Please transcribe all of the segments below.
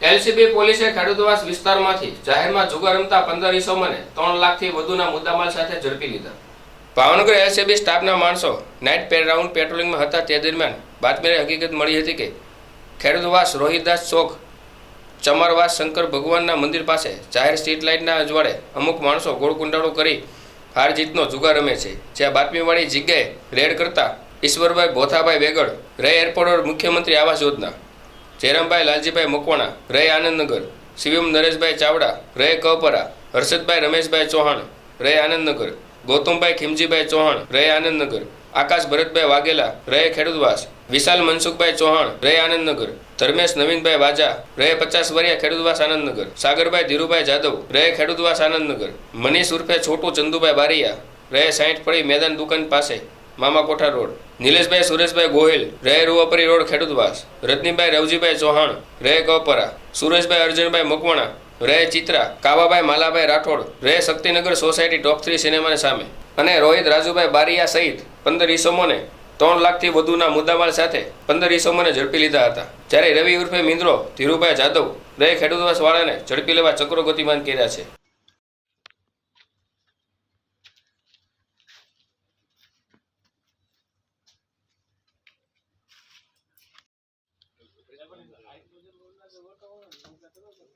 LCB પોલીસે ખેડૂતવાસ વિસ્તારમાંથી જાહેરમાં જુગાર રમતા પંદર ઇસમોને ત્રણ લાખથી વધુના મુદ્દામાલ સાથે ઝડપી લીધા. ભાવનગર એલસીબી સ્ટાફના માણસો નાઇટ પેર રાઉન્ડ પેટ્રોલિંગમાં હતા તે દરમિયાન બાતમીને હકીકત મળી હતી કે ખેડૂતવાસ રોહિદાસ ચોક, ચમરવાસ શંકર ભગવાનના મંદિર પાસે જાહેર સ્ટ્રીટ લાઇટના અજવાળે અમુક માણસો ગોળકુંડાળો કરી હાર જીતનો જુગાર રમે છે. જ્યાં બાતમીવાળી જગ્યાએ રેડ કરતા ઈશ્વરભાઈ ભોથાભાઈ વેગડ રે એરપોર્ટ મુખ્યમંત્રી આવાસ યોજના જયરામભાઈ લાલજીભાઈ મકવાણા, રે આનંદનગર, શિવમ નરેશભાઈ ચાવડા, રે કપરા, હર્ષદભાઈ રમેશભાઈ ચૌહાણ, રે આનંદનગર, ગૌતમભાઈ ખીમજીભાઈ ચૌહાણ, રે આનંદનગર, આકાશ ભરતભાઈ વાઘેલા, રે ખેડૂતવાસ, વિશાલ મનસુખભાઈ ચૌહાણ, રે આનંદનગર, ધર્મેશ નવીનભાઈ વાજા, રે પચાસ વરિયા ખેડૂતવાસ આનંદનગર, સાગરભાઈ ધીરુભાઈ જાદવ, રે ખેડૂતવાસ આનંદનગર, મનીષ ઉર્ફે છોટું ચંદુભાઈ બારિયા, રે સાઠ ફળી મેદાન દુકાન પાસે, મામા કોઠા રોડ. નિલેશભાઈ, સુરેશભાઈ ગોહિલ, રે રૂવાપરી રોડ ખેડૂતવાસ રજનીભાઈ રવજીભાઈ ચૌહાણ, રે કપરા, સુરેશભાઈ, અર્જુનભાઈ મકવાણા, રે ચિત્રા, કાવાભાઈ, માલાભાઈ રાઠોડ, રે શક્તિનગર સોસાયટી ટોપ થ્રી સિનેમાની સામે અને રોહિત, રાજુભાઈ બારિયા સહિત પંદર ઈસમોને ત્રણ લાખથી વધુના મુદ્દામાલ સાથે પંદર ઈસમોને ઝડપી લીધા હતા. જ્યારે રવિ ઉર્ફે મિન્દ્રો ધીરુભાઈ જાદવ રે ખેડૂતવાસ વાળાને ઝડપી લેવા ચક્રો ગતિમાન કર્યા છે.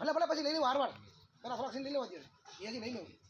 ભલે ભલે, પછી લઈ લે વાર વાર પેલા થોડાક સીન લઈ લેવા જોઈએ એ હજી લઈ લેવું